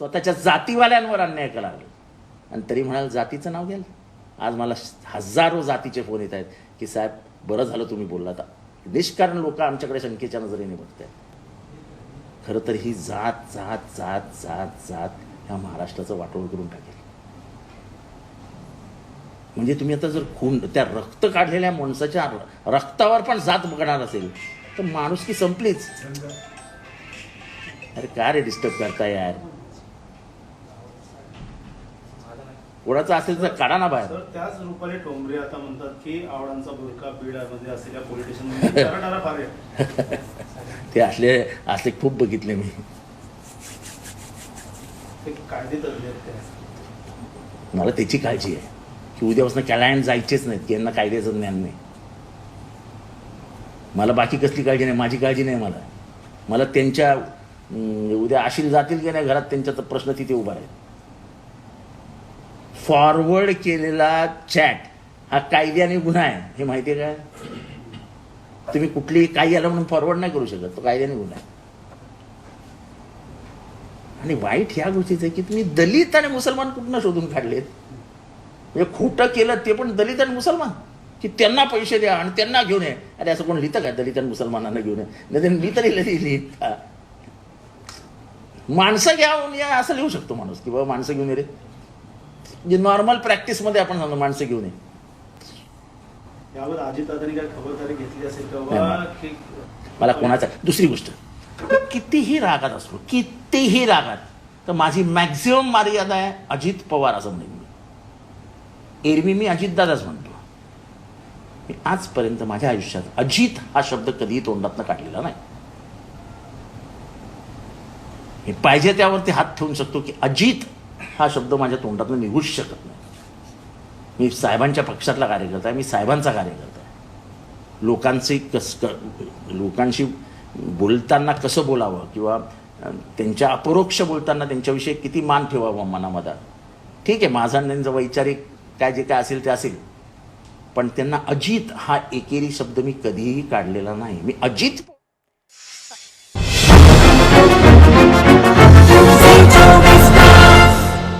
स्वतःच्या जातीवाल्यांवर अन्याय करा आणि तरी म्हणाल जातीचं नाव घ्याल. आज मला हजारो जातीचे फोन येत आहेत की साहेब बरं झालं तुम्ही बोललात निष्कारण लोक आमच्याकडे शंकेच्या नजरेने बघत आहेत खरं तर ही जात जात जात जात जात ह्या महाराष्ट्राचं वाटोळ करून टाकेल. म्हणजे तुम्ही आता जर खून त्या रक्त काढलेल्या माणसाच्या रक्तावर पण जात बघणार असेल तर माणूस की संपलीच. अरे का रे डिस्टर्ब करताय यार. कोणाचं असेल तर काढा ना बाहेर. त्याच रूपाने ठोंबरे आता म्हणतात की आवडांचा बुरका बीडमध्ये असलेल्या आहे. ते असले असले खूप बघितले मी. मला त्याची काळजी आहे. की उद्यापासून कॅलायन जायचेच नाहीत की यांना कायद्याचं ज्ञान नाही. मला बाकी कसली काळजी नाही माझी काळजी नाही मला. मला त्यांच्या उद्या आशील जातील की नाही घरात त्यांच्या तर प्रश्न तिथे उभा आहे फॉरवर्ड केलेला चॅट हा कायद्याने गुन्हा आहे. हे माहिती आहे का? तुम्ही कुठली काही आलं म्हणून फॉरवर्ड नाही करू शकत. तो कायद्याने गुन्हा आहे. आणि वाईट ह्या गोष्टीचं आहे की तुम्ही दलित आणि मुसलमान कुठनं शोधून काढलेत? म्हणजे खोटं केलं ते पण दलित आणि मुसलमान. की त्यांना पैसे द्या आणि त्यांना घेऊन ये. अरे असं कोण लिहितं का? दलित आणि मुसलमानांना घेऊन ये. नाही मी तरी लिहि- लिहित. माणसं घ्या या असं लिहू शकतो माणूस की बाबा माणसं घेऊन ये रे. म्हणजे नॉर्मल प्रॅक्टिसमध्ये आपण सांगतो माणसं घेऊन ये यावर अजितदादांनी काय खबरदारी घेतली असेल का? नाही, बाबा मला- की मला कोणाचा दुसरी गोष्ट. मी कितीही रागात असलो कितीही रागात तर माझी मॅक्झिमम मर्यादा आहे अजित पवार असं म्हणेन. मी एरवी मी अजितदादाच म्हणतो. मी आजपर्यंत माझ्या आयुष्यात अजित हा शब्द कधीही तोंडातनं काढलेला नाही. मी पाहिजे त्यावरती हात ठेवून शकतो की अजित हा शब्द माझ्या तोंडातून निघूच शकत नाही. मी साहेबांच्या पक्षातला कार्यकर्ता आहे मी साहेबांचा कार्यकर्ता आहे. लोकांचे कस क लोकांशी बोलताना कसं बोलावं किंवा त्यांच्या अपरोक्ष बोलताना त्यांच्याविषयी किती मान ठेवावा मनामध्ये? ठीक आहे माझा त्यांचा वैचारिक काय जे काय असेल ते असेल. पण त्यांना अजित हा एकेरी शब्द मी कधीही काढलेला नाही. मी अजित